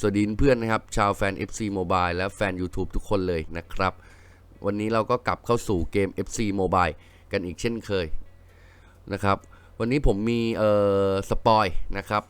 สวัสดีเพื่อนนะครับ ชาวแฟน FC Mobile และแฟน YouTube ทุกคนเลยนะครับ วันนี้เราก็กลับเข้าสู่เกม FC Mobile กันอีกเช่นเคยนะครับ วันนี้ผมมีเอ่อสปอยนะครับ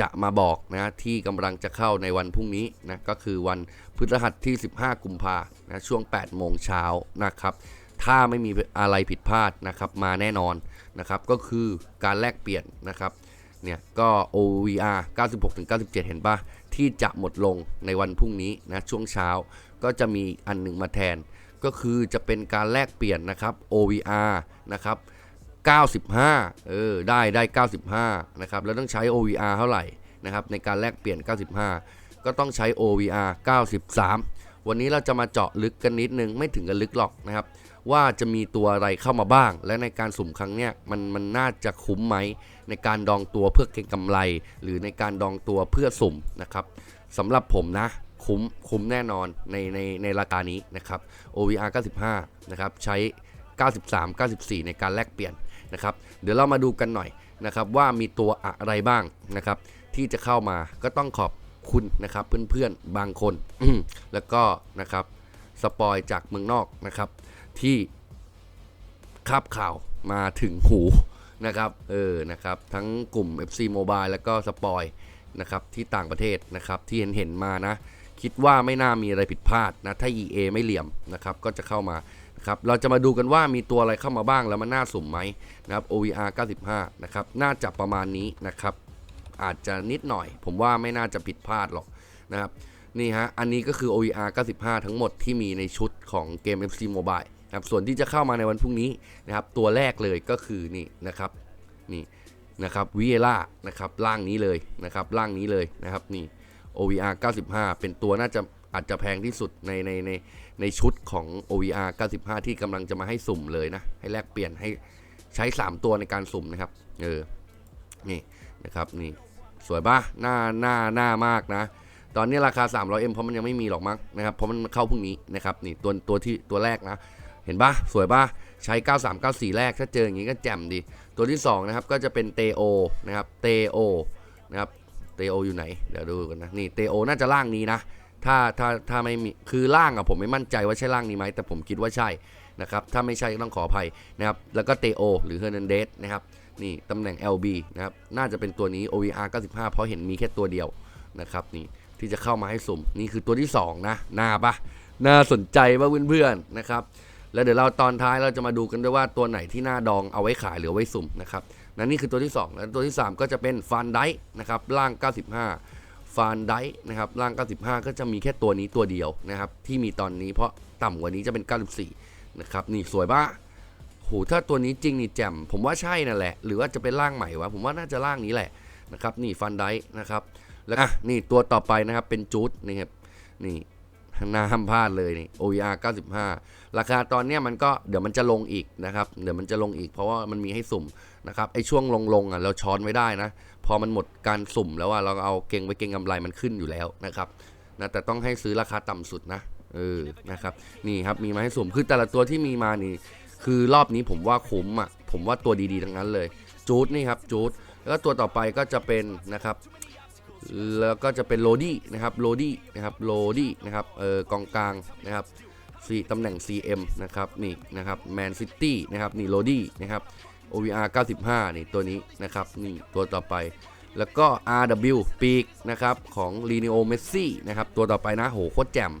จะมาบอกนะที่กำลังจะเข้าในวันพรุ่งนี้นะก็คือวันพฤหัสที่ 15 กุมภานะช่วง 8 โมงเช้านะครับ ถ้าไม่มีอะไรผิดพลาดนะครับมาแน่นอนนะครับ ก็คือการแลกเปลี่ยนนะครับเนี่ยก็ OVR 96-97 เห็นปะ ที่จะหมดลงในวันพรุ่งนี้นะช่วงเช้าก็จะมีอันหนึ่งมาแทน ก็คือจะเป็นการแลกเปลี่ยนนะครับ OVR นะครับ95 เออได้ได้ 95 นะครับแล้วต้องใช้ OVR เท่าไหร่นะครับในการแลกเปลี่ยน 95 ก็ต้องใช้ OVR 93 วันนี้เราจะมาเจาะลึกกันนิดนึงไม่ถึงกับลึกหรอกนะครับ ว่าจะมีตัวอะไรเข้ามาบ้าง และในการสุ่มครั้งเนี้ยมันมันน่าจะคุ้มไหม ในการดองตัวเพื่อเก็งกำไร หรือในการดองตัวเพื่อสุ่มนะครับสำหรับผมนะคุ้มคุ้มแน่นอนในในในราคานี้นะครับ OVR 95 นะครับ ใช้ 93 94 ในการแลกเปลี่ยนนะครับ เดี๋ยวเรามาดูกันหน่อยนะครับว่ามีตัวอะไรบ้างนะครับ ที่จะเข้ามาก็ต้องขอบคุณนะครับเพื่อนๆบางคนแล้วก็นะครับสปอยจากเมืองนอกนะครับ ที่คาบข่าวมาถึงหู นะครับเออนะครับทั้งกลุ่ม FC Mobile แล้วก็สปอยนะครับที่ต่างประเทศนะครับที่เห็นเห็นมานะ คิดว่าไม่น่ามีอะไรผิดพลาดนะถ้า EA ไม่เหลี่ยมนะครับก็จะเข้ามานะครับเราจะมาดูกันว่ามีตัวอะไรเข้ามาบ้างแล้วมันน่าสุ่มไหมนะครับ OVR 95นะครับน่าจะประมาณนี้นะครับอาจจะนิดหน่อย ผมว่าไม่น่าจะผิดพลาดหรอกนะครับนี่ฮะอันนี้ก็คือ OER 95 ทั้งหมดที่มีในชุดของเกม FC Mobile ครับส่วนที่จะเข้ามาในวันพรุ่งนี้นะครับตัวแรกเลยก็คือนี่นะครับนี่นะครับวิเอล่านะครับร่างนี้เลยนะครับร่างนี้เลยนะครับนี่ OVR 95 เป็นตัวน่าจะอาจจะแพงที่สุดในในในในชุดของ OVR 95 ที่กำลังจะมาให้สุ่มเลยนะ ให้แลกเปลี่ยนให้ใช้ 3 ตัวในการสุ่มนะครับ เออ นี่นะครับนี่สวยปะหน้าหน้าหน้ามากนะ ตอนนี้ราคา 300M เพราะมันยังไม่มีหรอกมั้งนะครับ เพราะมันเข้าพรุ่งนี้นะครับ นี่ตัวตัวที่ตัวแรกนะ เห็นปะสวยปะใช้ 9394 แรกถ้าเจออย่างนี้ก็แจ่มดี ตัวที่ 2 นะครับ ก็จะเป็นเตโอนะครับเตโอนะครับเตโออยู่ไหน เดี๋ยวดูกันนะ นี่เตโอน่าจะล่างนี้นะ ถ้าถ้าถ้าไม่มีคือล่างอะผมไม่มั่นใจว่าใช่ล่างนี้ไหมแต่ผมคิดว่าใช่นะครับถ้าไม่ใช่ก็ต้องขออภัยนะครับแล้วก็เตโอหรือเฮอร์นันเดสนะครับนี่ตำแหน่ง LB นะครับน่าจะเป็นตัวนี้ OVR 95 เพราะเห็นมีแค่ตัวเดียวนะครับนี่ที่จะเข้ามาให้สุ่มนี่คือตัวที่ 2 นะน่าปะน่าสนใจป่ะเพื่อนๆนะครับ แล้วเดี๋ยวเราตอนท้ายเราจะมาดูกันด้วยว่าตัวไหนที่หน่าดองเอาไว้ขายหรือไว้สุ่มนะครับนั่นนี่คือตัวที่ 2 แล้วตัวที่ 3 ก็จะเป็นฟันไดนะครับล่าง 95ฟันไดนะครับล่าง 95 ก็จะมีแค่ตัวนี้ตัวเดียวนะครับที่มีตอนนี้เพราะต่ำกว่านี้จะเป็น 94 นะครับนี่สวยปะโหถ้าตัวนี้จริงนี่แจ่มผมว่าใช่นั่นแหละ หรือว่าจะเป็นร่างใหม่วะผมว่าน่าจะร่างนี้แหละนะครับนี่ฟันไดนะครับแล้วนี่ตัวต่อไปนะครับเป็นจูดนี่ครับนี่ หน้าห้ามพลาดเลยนี่ OER 95 ราคาตอนเนี้ยมันก็เดี๋ยวมันจะลงอีกนะครับ เดี๋ยวมันจะลงอีกเพราะว่ามันมีให้สุ่มนะครับไอช่วงลงลงๆอะเราช้อนไว้ได้นะ พอมันหมดการสุ่มแล้วว่าเราเอาเก่งไปเก่งกำไรมันขึ้นอยู่แล้วนะครับนะแต่ต้องให้ซื้อราคาต่ำสุดนะเออนะครับนี่ครับมีมาให้สุ่มคือแต่ละตัวที่มีมานี่ คือรอบนี้ผมว่าคุ้มอะผมว่าตัวดีๆทั้งนั้นเลยจูดนี่ครับจูดแล้วก็ตัวต่อไปก็จะเป็นนะครับ แล้วก็จะเป็นโรดี้นะครับโรดี้นะครับโรดี้นะครับเออกองกลางนะครับสี่ตำแหน่ง CM นะครับนี่นะครับแมนซิตี้นะครับนี่โรดี้นะครับ OVR 95 นี่ตัวนี้นะครับนี่ตัวต่อไปแล้วก็ RW ปีกนะครับของ l i n e o Messi นะครับตัวต่อไปนะโหโคตรแจ่ม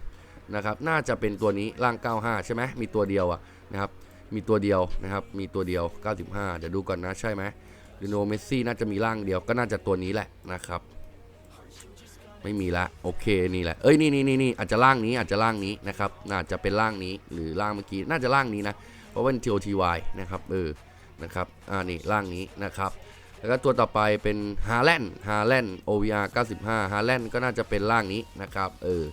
นะครับน่าจะเป็นตัวนี้ร่าง 95 ใช่ไหมมีตัวเดียวอะนะครับมีตัวเดียวนะครับมีตัวเดียว 95 เดี๋ยวดูก่อนนะใช่ไหมลิโนเมสซี่น่าจะมีร่างเดียวก็น่าจะตัวนี้แหละนะครับ ไม่มีละโอเคนี่แหละเอ้ยนี่นี่นี่นี่อาจจะร่างนี้อาจจะร่างนี้นะครับน่าจะเป็นร่างนี้หรือร่างเมื่อกี้น่าจะร่างนี้นะเพราะว่าเป็น TOTY นะครับเออนะครับอ่านี่ร่างนี้นะครับแล้วก็ตัวต่อไปเป็นฮาแลนด์ฮาแลนด์ OVR 95ฮาแลนด์ก็น่าจะเป็นร่างนี้นะครับเออ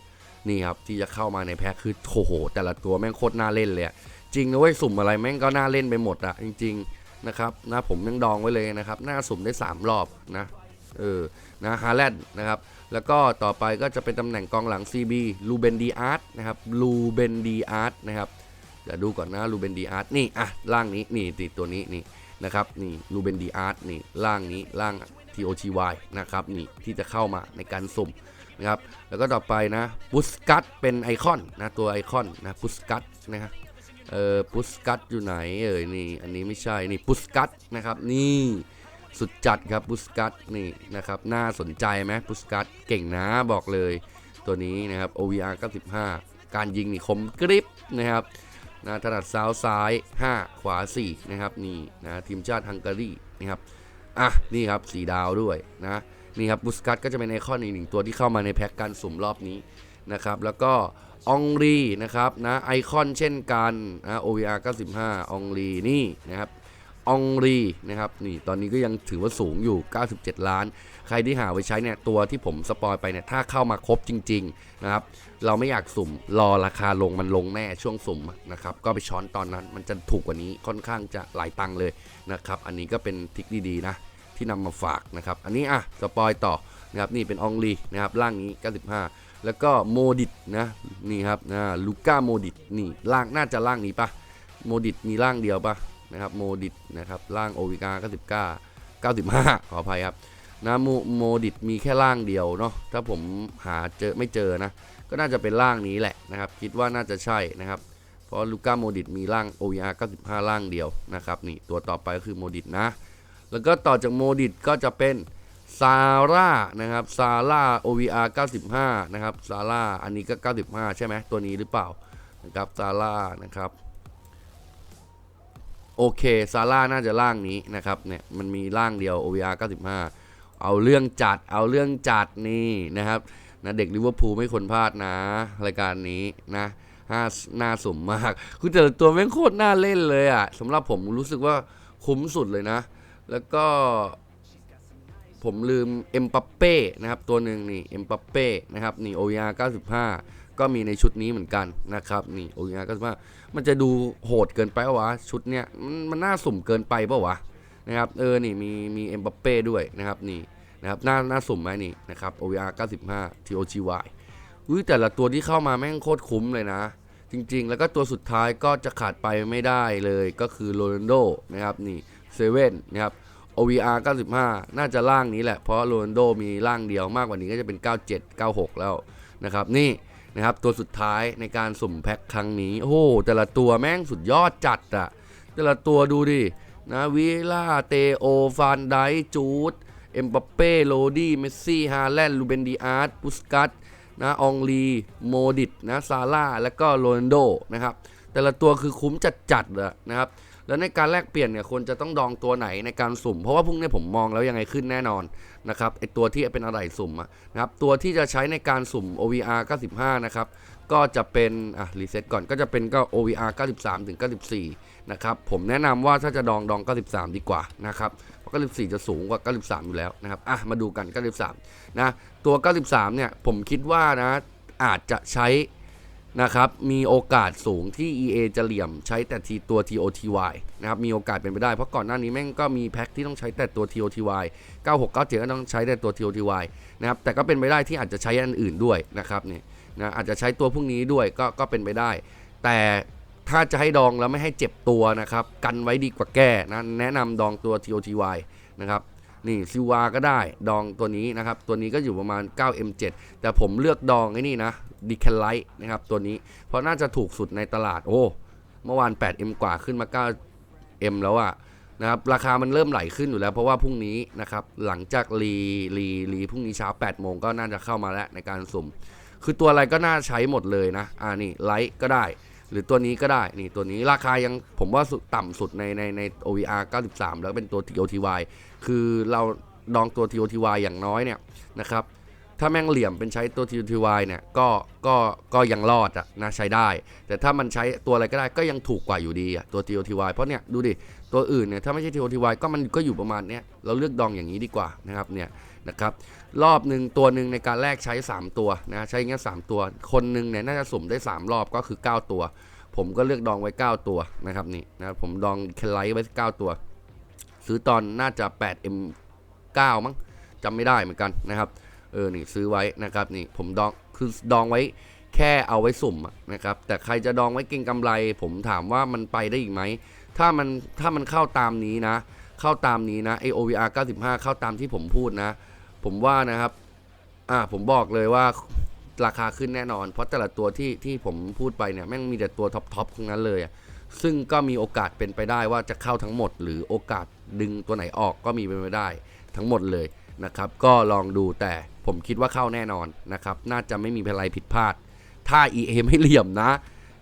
นี่ครับที่จะเข้ามาในแพ็คคือโอ้โหแต่ละตัวแม่งโคตรน่าเล่นเลยจริงนะเว้ยสุ่มอะไรแม่งก็น่าเล่นไปหมดอะจริงๆนะครับนะผมยังดองไว้เลยนะครับน่าสุ่มได้ 3 รอบนะเออนะฮาแลนด์นะครับ แล้วก็ต่อไปก็จะเป็นตำแหน่งกองหลัง CB ลูเบนดีอาร์ตนะครับลูเบนดีอาร์ตนะครับเดี๋ยวดูก่อนนะลูเบนดีอาร์ตนี่อะล่างนี้นี่ติดตัวนี้นี่นะครับนี่ลูเบนดีอาร์ตนี่ล่างนี้ล่าง TOTY นะครับนี่ที่จะเข้ามาในการสุ่มนะครับแล้วก็ต่อไปนะปุสกัตเป็นไอคอนนะตัวไอคอนนะปุสกัตนะครับเออปุสกัตอยู่ไหนเอ่ยนี่อันนี้ไม่ใช่นี่ปุสกัตนะครับนี่ สุดจัดครับปุสกัตนี่นะครับน่าสนใจไหมปุสกัตเก่งนะบอกเลยตัวนี้นะครับ OVR 95 การยิงนี่คมกริบนะครับนะถนัดซ้ายซ้าย 5 ขวา 4 นะครับนี่นะทีมชาติฮังการีนะครับอะนี่ครับสีดาวด้วยนะนี่ครับบุสกัตก็จะเป็นไอคอนอีกหนึ่งตัวที่เข้ามาในแพ็กการสุ่มรอบนี้นะครับแล้วก็องรีนะครับนะไอคอนเช่นกันนะ OVR 95องรีนี่นะครับ องรีนะครับนี่ตอนนี้ก็ยังถือว่าสูงอยู่ 97 ล้าน ใครที่หาไว้ใช้เนี่ยตัวที่ผมสปอยไปเนี่ยถ้าเข้ามาครบจริงๆนะครับเราไม่อยากสุ่มรอราคาลงมันลงแน่ช่วงสุ่มนะครับก็ไปช้อนตอนนั้นมันจะถูกกว่านี้ค่อนข้างจะหลายตังค์เลยนะครับอันนี้ก็เป็นทิคดีๆนะที่นำมาฝากนะครับอันนี้อะสปอยต่อนะครับนี่เป็นองลีนะครับล่างนี้ 95 แล้วก็โมดิตนะนี่ครับนะลูก้าโมดิตนี่ล่างน่าจะล่างนี้ปะโมดิตมีล่างเดียวปะ นะครับโมดิตนะครับล่างโอวิกา99 95ขออภัยครับนะโมโมดิตมีแค่ล่างเดียวเนาะถ้าผมหาเจอไม่เจอนะ ก็น่าจะเป็นล่างนี้แหละนะครับ คิดว่าน่าจะใช่นะครับ เพราะลูก้าโมดิตมีล่าง OVR 95ล่างเดียวนะครับนี่ตัวต่อไปก็คือโมดิตนะ แล้วก็ต่อจากโมดิตก็จะเป็นซาร่านะครับซาร่า OVR 95 นะครับซาร่าอันนี้ก็ 95 ใช่ไหมตัวนี้หรือเปล่านะครับซาร่านะครับ โอเคซาร่าน่าจะล่างนี้นะครับเนี่ยมันมีล่างเดียว OVR 95 เอาเรื่องจัดเอาเรื่องจัดนี่นะครับนะเด็กลิเวอร์พูลไม่ควรพลาดนะ รายการนี้นะห้าหน้าสุ่มมาก คือแต่ละตัวแม่งโคตรน่าเล่นเลยอะสำหรับผมรู้สึกว่าคุ้มสุดเลยนะ แล้วก็ผมลืมเอ็มปัปเป้นะครับตัวหนึ่งนี่เอ็มปัปเป้นะครับนี่ OER 95 ก็มีในชุดนี้เหมือนกันนะครับนี่ OER 95มันจะดูโหดเกินไปวะชุดเนี้ยมันมันน่าสุ่มเกินไปปะวะนะครับเออนี่มีมีเอ็มบัปเป้ด้วยนะครับนี่นะครับน้าน้าสุ่มไหมนี่นะครับ OVR 95 TOGY อุ้ยแต่ละตัวที่เข้ามาแม่งโคตรคุ้มเลยนะ จริงๆ แล้วก็ตัวสุดท้ายก็จะขาดไปไม่ได้เลยก็คือโรนัลโดนะครับนี่เซเว่นนะครับ OVR 95 น่าจะล่างนี้แหละ เพราะโรนัลโดมีล่างเดียวมากกว่านี้ก็จะเป็น 97 96 แล้วนะครับ นี่ นะครับตัวสุดท้ายในการสุ่มแพ็คครั้งนี้ โอ้โหแต่ละตัวแม่งสุดยอดจัดอะแต่ละตัวดูดินะวิล่าเตโอฟานไดจูดเอ็มบัปเป้โรดี้เมสซี่ฮาแลนด์ลูเบนดิอาร์ตปุสกัตนะองลีโมดิตนะซาร่าแล้วก็โรนัลโดนะครับแต่ละตัวคือคุ้มจัดๆอะนะครับ แล้วในการแลกเปลี่ยนเนี่ยควรจะต้องดองตัวไหนในการสุ่ม เพราะว่าพรุ่งนี้ผมมองแล้วยังไงขึ้นแน่นอนนะครับไอตัวที่เป็นอะไรสุ่มนะครับตัวที่จะใช้ในการสุ่ม OVR 95 นะครับก็จะเป็นอะรีเซ็ตก่อนก็จะเป็นก็ OVR 93ถึง94 นะครับผมแนะนำว่าถ้าจะดองดอง 93 ดีกว่านะครับเพราะ94 จะสูงกว่า 93 อยู่แล้วนะครับอะมาดูกัน 93 นะตัว 93 เนี่ยผมคิดว่านะอาจจะใช้ นะครับ มีโอกาสสูงที่ EA จะเหลี่ยมใช้แต่ทีตัว TOTY นะครับ มีโอกาสเป็นไปได้ เพราะก่อนหน้านี้แม่งก็มีแพ็คที่ต้องใช้แต่ตัว TOTY 96 97ก็ต้องใช้แต่ตัว TOTY นะครับ แต่ก็เป็นไปได้ที่อาจจะใช้อันอื่นด้วยนะครับเนี่ยนะอาจจะใช้ตัวพวกนี้ด้วยก็ก็เป็นไปได้ แต่ถ้าจะให้ดองแล้วไม่ให้เจ็บตัวนะครับ กันไว้ดีกว่าแก้นะแนะนำดองตัว TOTY นะครับ นี่ซิวาก็ได้ดองตัวนี้นะครับ ตัวนี้ก็อยู่ประมาณ 9M7 แต่ผมเลือกดองไอ้นี่นะดีแคลไลท์นะครับตัวนี้ เพราะน่าจะถูกสุดในตลาดโอ้เมื่อวาน 8M กว่าขึ้นมา 9M แล้วอะนะครับราคามันเริ่มไหลขึ้นอยู่แล้วเพราะว่าพรุ่งนี้นะครับหลังจากรีรีรีพรุ่งนี้เช้า8โมงก็น่าจะเข้ามาแล้วในการสุ่ม คือตัวอะไรก็น่าใช้หมดเลยนะอ่านี่ไลท์ก็ได้ หรือตัวนี้ก็ได้นี่ตัวนี้ราคายังผมว่าสุดต่ำสุดในในใน OVR 93 แล้วเป็นตัว TOTY คือเราดองตัว TOTY อย่างน้อยเนี่ยนะครับ ถ้าแม่งเหลี่ยมเป็นใช้ตัว TOTY เนี่ยก็ก็ก็ยังรอดอะนะใช้ได้ แต่ถ้ามันใช้ตัวอะไรก็ได้ก็ยังถูกกว่าอยู่ดีอะตัว TOTY เพราะเนี่ยดูดิตัวอื่นเนี่ยถ้าไม่ใช่ TOTY ก็มันก็อยู่ประมาณเนี้ยเราเลือกดองอย่างนี้ดีกว่านะครับเนี่ยนะครับรอบหนึ่งตัวหนึ่งในการแลกใช้ 3 ตัวนะใช้เงี้ยสามตัว คนหนึ่งเนี่ยน่าจะสุ่มได้ 3 รอบก็คือ 9 ตัว ผมก็เลือกดองไว้ 9 ตัวนะครับนี่นะผมดองแคลไลท์ไว้ 9 ตัว ซื้อตอนน่าจะ 8M9 มั้งจำไม่ได้เหมือนกันนะครับ เออนี่ซื้อไว้นะครับนี่ผมดองคือดองไว้แค่เอาไว้สุ่มนะครับแต่ใครจะดองไว้เก็งกำไร ผมถามว่ามันไปได้อีกไหมถ้ามันถ้ามันเข้าตามนี้นะ เข้าตามนี้นะไอ OVR 95 เข้าตามที่ผมพูดนะ ผมว่านะครับอ่าผมบอกเลยว่าราคาขึ้นแน่นอน เพราะแต่ละตัวที่ที่ผมพูดไปเนี่ยแม่งมีแต่ตัวท็อปทอปทั้งนั้นเลยซึ่งก็มีโอกาสเป็นไปได้ว่าจะเข้าทั้งหมด หรือโอกาสดึงตัวไหนออกก็มีเป็นไปได้ทั้งหมดเลย นะครับ ก็ลองดูแต่ผมคิดว่าเข้าแน่นอนนะครับ น่าจะไม่มีอะไรผิดพลาด ถ้า EA ไม่เหลี่ยมนะ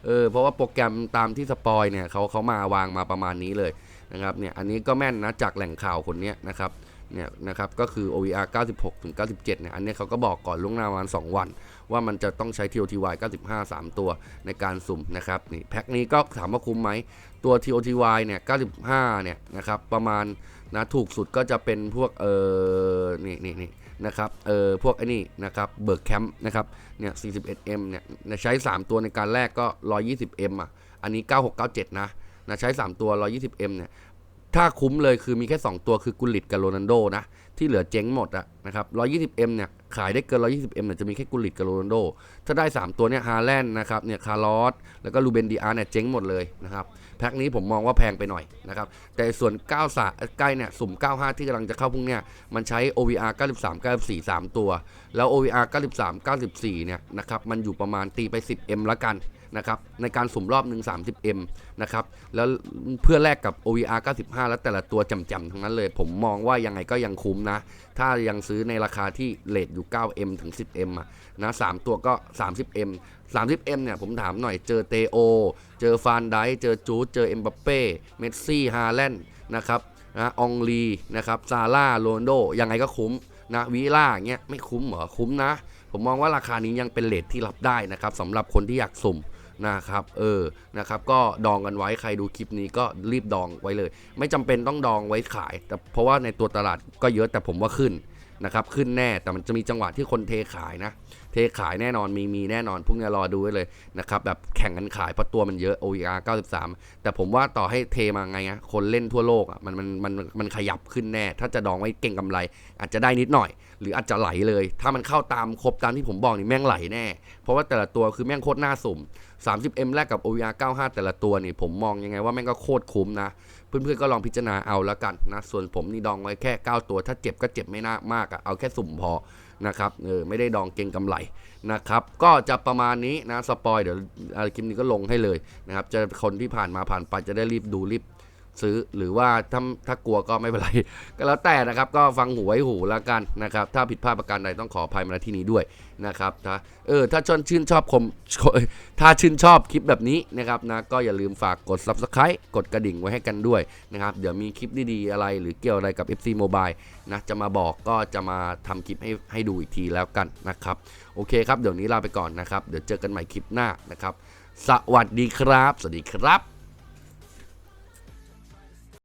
เออ เพราะว่าโปรแกรมตามที่สปอยเนี่ยเขาเขามาวางมาประมาณนี้เลยนะครับ เนี่ย อันนี้ก็แม่นนะจากแหล่งข่าวคนนี้นะครับ เนี่ยนะครับ ก็คือ OVR 96ถึง97 เนี่ย อันนี้เขาก็บอกก่อนล่วงหน้าวัน2วัน ว่ามันจะต้องใช้ TOTY 95 3 ตัวในการสุ่มนะครับนี่แพ็คนี้ก็ถามว่าคุ้มไหมตัว TOTY เนี่ย95เนี่ยนะครับประมาณนะถูกสุดก็จะเป็นพวกเออนี่นี่นี่นะครับเออพวกไอ้นี่นะครับเบิร์กแคมป์นะครับเนี่ย 41M เนี่ยใช้ 3 ตัวในการแรกก็ 120M อะอันนี้ 9697 นะนะใช้ 3 ตัว 120M เนี่ย ถ้าคุ้มเลยคือมีแค่ 2 ตัวคือกุลิตกับโรนันโดนะ ที่เหลือเจ๊งหมดอะนะครับ 120M เนี่ย ขายได้เกิน 120M เนี่ยจะมีแค่กุลิตกับโรนันโด ถ้าได้ 3 ตัวเนี่ยฮาแลนด์นะครับเนี่ยคาร์ลอสแล้วก็ลูเบนดีอาร์เนี่ยเจ๊งหมดเลยนะครับ แพ็คนี้ผมมองว่าแพงไปหน่อยนะครับ แต่ส่วน93ใกล้เนี่ยสุ่ม 95 ที่กำลังจะเข้าพรุ่งเนี่ยมันใช้ OVR 93 94 3 ตัว แล้ว OVR 93 94เนี่ยนะครับมันอยู่ประมาณตีไป 10M ละกัน นะครับในการสุ่มรอบหนึ่ง 30M นะครับแล้วเพื่อแลกกับ OVR 95 แล้วแต่ละตัวจำๆทั้งนั้นเลย ผมมองว่ายังไงก็ยังคุ้มนะ ถ้ายังซื้อในราคาที่เลทอยู่ 9M ถึง 10M อะนะ3ตัวก็ 30M 30M เนี่ยผมถามหน่อยเจอเตโอ เจอฟานไดเจอจูดเจอเอ็มบัปเป้ เมสซี่ ฮาแลนด์นะครับนะองลีนะครับซาร่าโรนโดยังไงก็คุ้มนะวิล่าเงี้ยไม่คุ้มเหรอคุ้มนะ ผมมองว่าราคานี้ยังเป็นเลทที่รับได้นะครับสำหรับคนที่อยากสุ่ม นะครับเออนะครับก็ดองกันไว้ใครดูคลิปนี้ก็รีบดองไว้เลย ไม่จำเป็นต้องดองไว้ขาย แต่เพราะว่าในตัวตลาดก็เยอะแต่ผมว่าขึ้นนะครับขึ้นแน่แต่มันจะมีจังหวะที่คนเทขายนะ เทขายแน่นอนมีมีแน่นอนพวกเนี้ยรอดูไว้เลยนะครับแบบแข่งกันขายเพราะตัวมันเยอะ OER 93 แต่ผมว่าต่อให้เทมาไงอะคนเล่นทั่วโลกอะมันมันมันมันขยับขึ้นแน่ ถ้าจะดองไว้เก่งกำไร อาจจะได้นิดหน่อย หรืออาจจะไหลเลย ถ้ามันเข้าตามครบตามที่ผมบอกนี่แม่งไหลแน่ เพราะว่าแต่ละตัวคือแม่งโคตรน่าสุ่ม 30M แรกกับ OVR 95 แต่ละตัวนี่ผมมองยังไงว่าแม่งก็โคตรคุ้มนะ เพื่อนๆก็ลองพิจารณาเอาแล้วกันนะ ส่วนผมนี่ดองไว้แค่ 9 ตัว ถ้าเจ็บก็เจ็บไม่น่ามากอะเอาแค่สุ่มพอนะครับเออไม่ได้ดองเก่งกำไรนะครับก็จะประมาณนี้นะสปอยเดี๋ยวคลิปนี้ก็ลงให้เลยนะครับจะคนที่ผ่านมาผ่านไปจะได้รีบดูรีบ ซื้อหรือว่าถ้าถ้ากลัวก็ไม่เป็นไร ก็แล้วแต่นะครับก็ฟังหูไว้หูแล้วกันนะครับ ถ้าผิดพลาดประการใดต้องขออภัยมาณที่นี้ด้วยนะครับถ้าเออถ้าชนชื่นชอบคมถ้าชื่นชอบคลิปแบบนี้นะครับนะก็อย่าลืมฝากกด subscribe กดกระดิ่งไว้ให้กันด้วยนะครับ เดี๋ยวมีคลิปดีๆอะไร หรือเกี่ยวอะไรกับ FC Mobile นะจะมาบอกก็จะมาทำคลิปให้ให้ดูอีกทีแล้วกันนะครับ โอเคครับเดี๋ยวนี้ลาไปก่อนนะครับ เดี๋ยวเจอกันใหม่คลิปหน้านะครับ สวัสดีครับ สวัสดีครับ